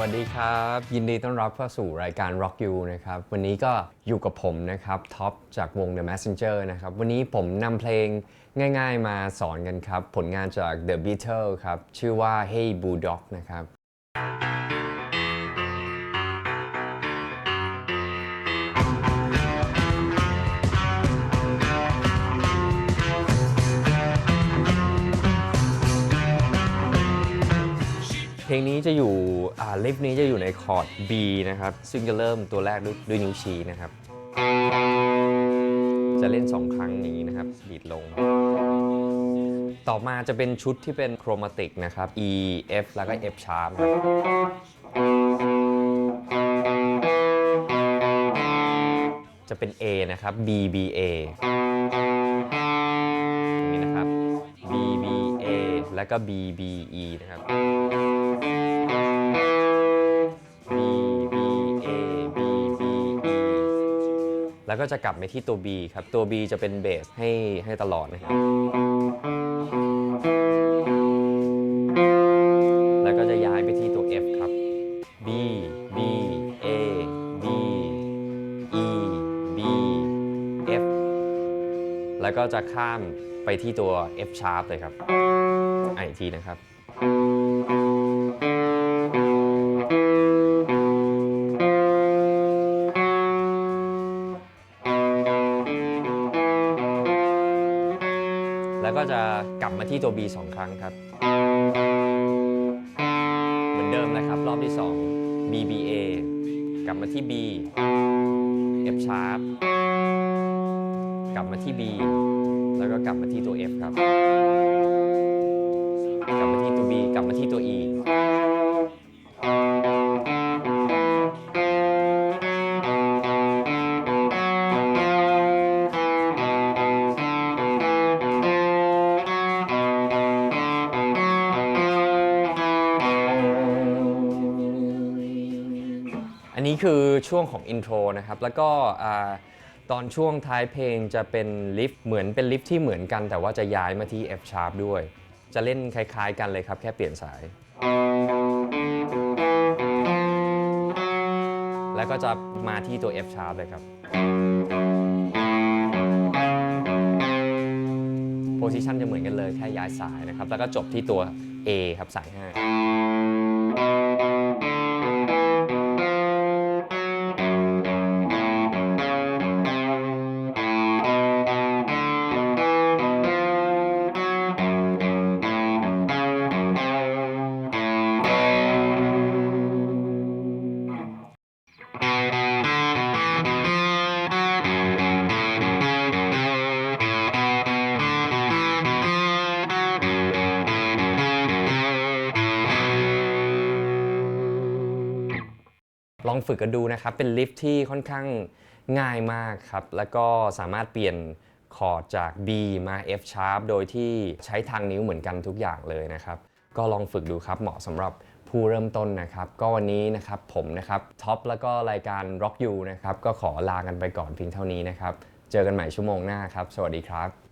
วัสดีครับ ยินดีต้อนรับเข้าสู่รายการ Rock You นะครับ วันนี้ก็อยู่กับผมนะครับท็อปจากวง The Messenger นะครับ วันนี้ผมนำเพลงง่ายๆมาสอนกันครับ ผลงานจาก The Beatles ครับ ชื่อว่า Hey Bulldog นะครับ เพลงนี้จะอยู่อ่าลิฟนี้จะอยู่ในคอร์ด B นะครับ ซึ่งจะเริ่มตัวแรกด้วยด้วยนิ้วชี้นะครับ จะเล่น 2 ครั้งอย่างนี้นะครับดีดลง ต่อมาจะเป็นชุดที่เป็นโครมาติกนะครับ E F แล้วก็ F sharp ครับจะเป็น A นะครับ B B A นี้นะครับ B B A แล้วก็ B B E นะครับ แล้วก็จะกลับไปที่ตัว B ครับ ตัว B จะเป็นเบสให้ให้ตลอดนะครับ แล้วก็จะย้ายไปที่ตัว F ครับ B B A B E B F แล้วก็จะข้ามไปที่ตัว F sharp เลยครับอีกทีนะครับ แล้วก็จะกลับมาที่ตัว B 2 ครั้งครับ เหมือนเดิมนะครับ รอบที่ 2 B B A กลับมาที่ B F sharp กลับมาที่ B แล้วก็กลับมาที่ตัว F ครับ กลับมาที่ตัว B กลับมาที่ตัว E นี้คือช่วงของอินโทรนะครับ แล้วก็ตอนช่วงท้ายเพลงจะเป็นลิฟต์เหมือนเป็นลิฟต์ที่เหมือนกัน แต่ว่าจะย้ายมาที่ F sharp ด้วย จะเล่นคล้ายๆกันเลยครับ แค่เปลี่ยนสาย แล้วก็จะมาที่ตัว F sharp เลยครับโพซิชันจะเหมือนกันเลยแค่ย้ายสายนะครับ แล้วก็จบที่ตัว A ครับสาย 5 ลองฝึกกันดูนะครับ เป็นลิฟที่ค่อนข้างง่ายมากครับ แล้วก็สามารถเปลี่ยนคอร์ดจาก B มา F sharp โดยที่ใช้ทางนิ้วเหมือนกันทุกอย่างเลยนะครับ ก็ลองฝึกดูครับ เหมาะสำหรับผู้เริ่มต้นนะครับ ก็วันนี้นะครับผมนะครับท็อปแล้วก็รายการ Rock You นะครับ ก็ขอลากันไปก่อนเพียงเท่านี้นะครับ เจอกันใหม่ชั่วโมงหน้าครับ สวัสดีครับ